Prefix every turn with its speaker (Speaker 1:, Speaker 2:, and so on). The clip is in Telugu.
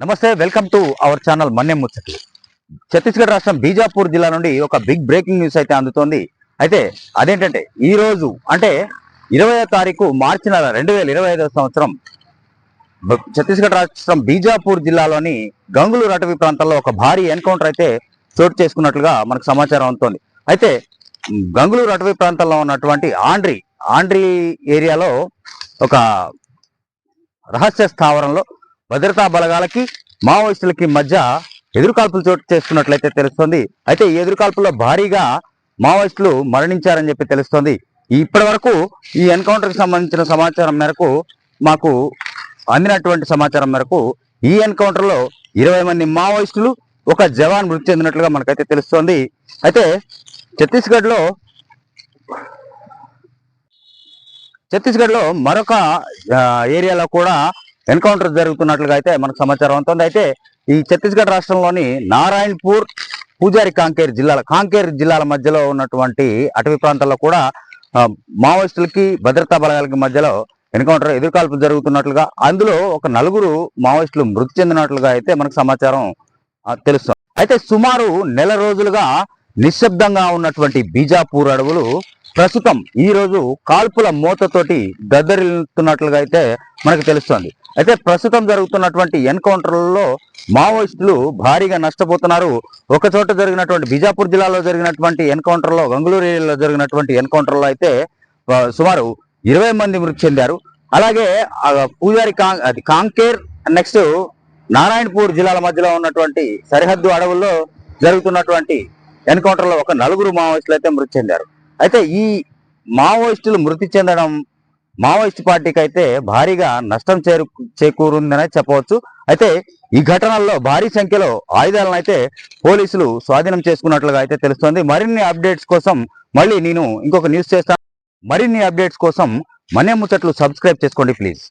Speaker 1: నమస్తే వెల్కమ్ టు అవర్ ఛానల్ మన్యం ముచ్చట్లు. ఛత్తీస్గఢ్ రాష్ట్రం బీజాపూర్ జిల్లా నుండి ఒక బిగ్ బ్రేకింగ్ న్యూస్ అయితే అందుతోంది. అయితే అదేంటంటే ఈ రోజు అంటే ఇరవై తారీఖు మార్చి నెల రెండు వేల ఇరవై ఐదవ సంవత్సరం ఛత్తీస్గఢ్ రాష్ట్రం బీజాపూర్ జిల్లాలోని గంగులూరు అటవీ ప్రాంతంలో ఒక భారీ ఎన్కౌంటర్ అయితే చోటు చేసుకున్నట్లుగా మనకు సమాచారం అందుతోంది. అయితే గంగులూరు అటవీ ప్రాంతంలో ఉన్నటువంటి ఆండ్రి ఆండ్రి ఏరియాలో ఒక రహస్య స్థావరంలో భద్రతా బలగాలకి మావోయిస్టులకి మధ్య ఎదురుకాల్పులు చోటు చేసుకున్నట్లయితే తెలుస్తోంది. అయితే ఈ ఎదురుకాల్పుల్లో భారీగా మావోయిస్టులు మరణించారని చెప్పి తెలుస్తోంది. ఇప్పటి వరకు ఈ ఎన్కౌంటర్కి సంబంధించిన సమాచారం మేరకు మాకు అందినటువంటి సమాచారం మేరకు ఈ ఎన్కౌంటర్లో ఇరవై మంది మావోయిస్టులు ఒక జవాన్ మృతి చెందినట్లుగా మనకైతే తెలుస్తోంది. అయితే ఛత్తీస్గఢ్లో ఛత్తీస్గఢ్లో మరొక ఏరియాలో కూడా ఎన్కౌంటర్ జరుగుతున్నట్లుగా అయితే మనకు సమాచారం అంత అయితే ఈ ఛత్తీస్గఢ్ రాష్ట్రంలోని నారాయణపూర్ పూజారి కాంకేర్ జిల్లాల కాంకేర్ జిల్లాల మధ్యలో ఉన్నటువంటి అటవీ ప్రాంతాల్లో కూడా మావోయిస్టులకి భద్రతా బలగాలకి మధ్యలో ఎన్కౌంటర్ ఎదురుకాల్పులు జరుగుతున్నట్లుగా అందులో ఒక నలుగురు మావోయిస్టులు మృతి చెందినట్లుగా అయితే మనకు సమాచారం తెలుస్తుంది. అయితే సుమారు నెల రోజులుగా నిశ్శబ్దంగా ఉన్నటువంటి బీజాపూర్ అడవులు ప్రస్తుతం ఈ రోజు కాల్పుల మూతతోటి దద్దరిల్లుతున్నట్లుగా అయితే మనకు తెలుస్తోంది. అయితే ప్రస్తుతం జరుగుతున్నటువంటి ఎన్కౌంటర్లలో మావోయిస్టులు భారీగా నష్టపోతున్నారు. ఒక చోట జరిగినటువంటి బీజాపూర్ జిల్లాలో జరిగినటువంటి ఎన్కౌంటర్లో గంగులూరు ఏరియాలో జరిగినటువంటి ఎన్కౌంటర్లో అయితే సుమారు ఇరవై మంది మృతి చెందారు. అలాగే పూజారి కాం అది కాంకేర్ నెక్స్ట్ నారాయణపూర్ జిల్లాల మధ్యలో ఉన్నటువంటి సరిహద్దు అడవుల్లో జరుగుతున్నటువంటి ఎన్కౌంటర్లో ఒక నలుగురు మావోయిస్టులు అయితే మృతి చెందారు. అయితే ఈ మావోయిస్టులు మృతి చెందడం మావోయిస్ట్ పార్టీకి అయితే భారీగా నష్టం చేరు చేకూరుందనే చెప్పవచ్చు. అయితే ఈ ఘటనల్లో భారీ సంఖ్యలో ఆయుధాలను అయితే పోలీసులు స్వాధీనం చేసుకున్నట్లుగా అయితే తెలుస్తోంది. మరిన్ని అప్డేట్స్ కోసం మళ్ళీ నేను ఇంకొక న్యూస్ చేస్తాను. మరిన్ని అప్డేట్స్ కోసం మనే ముచ్చట్లు సబ్స్క్రైబ్ చేసుకోండి ప్లీజ్.